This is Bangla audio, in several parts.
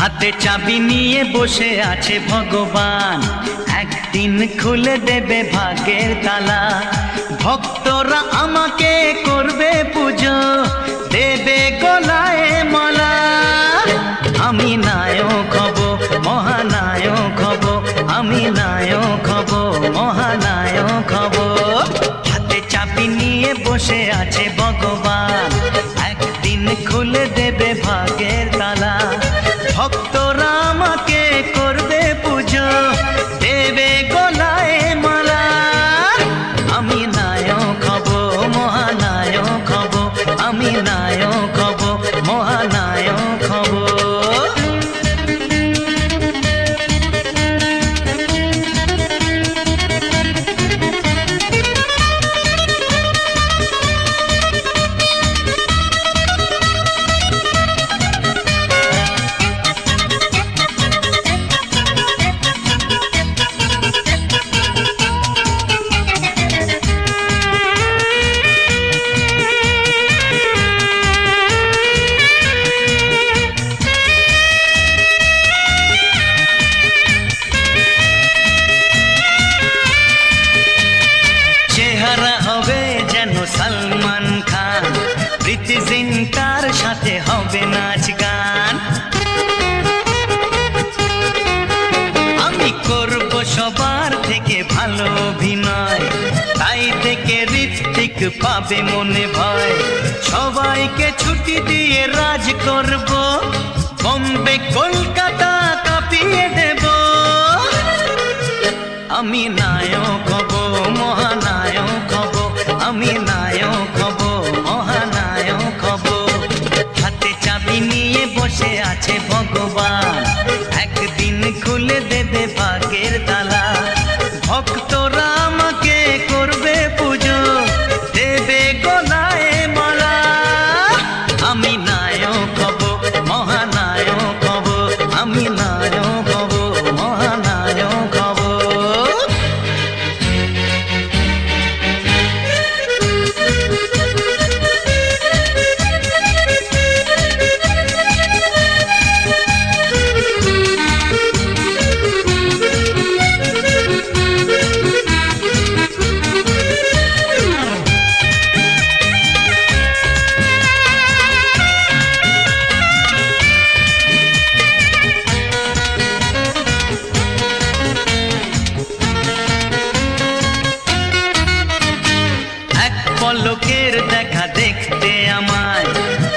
হাতে চাবি নিয়ে বসে আছে ভগবান। একদিন খুলে দেবে ভাগের তালা। ভক্তরা আমাকে করবে পুজো, দেবে গলায় মালা। আমি নায়ক হব, মহানায়ক হব, আমি নায়ক হব, মহানায়ক হব। হাতে চাবি নিয়ে বসে আছে ভগবান। একদিন খুলে দেবে ভাগের প্রীতি জিন্টার সাথে হবে নাচ গান। আমি করব সবার থেকে ভালো অভিনয়। তাই থেকে ঋত্বিক পাবে মনে ভয়। সবাইকে ছুটি দিয়ে রাজ করব। বম্বে, কলকাতা কাঁপিয়ে দেব। আমি নায়ক হব আছে পলকের দেখা দেখতে আমায়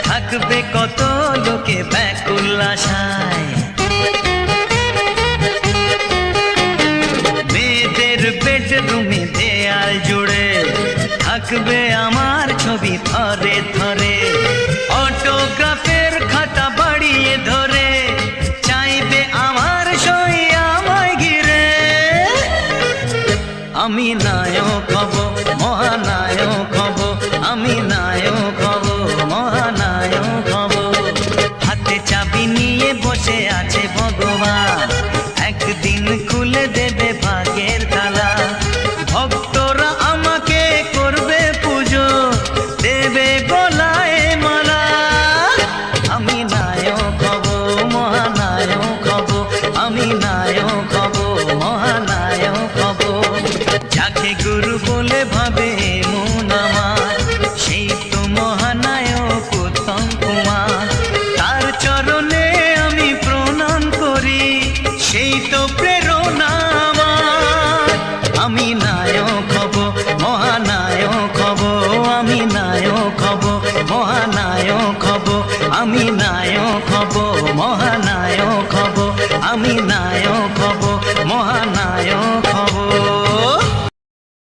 থাকবে কত লোকে ব্যাকুল মেয়েদের বেডরুমে দেয়াল জুড়ে থাকবে আমার ছবি ধরে ধরে। অটোগ্রাফের খাতা বাড়িয়ে ধরে চাইবে আমার সই আমায় ঘিরে। আমি নাই নায়ক হব মহানায়ক হব আমি নায়ক হব মহানায়ক হব আমি নায়ক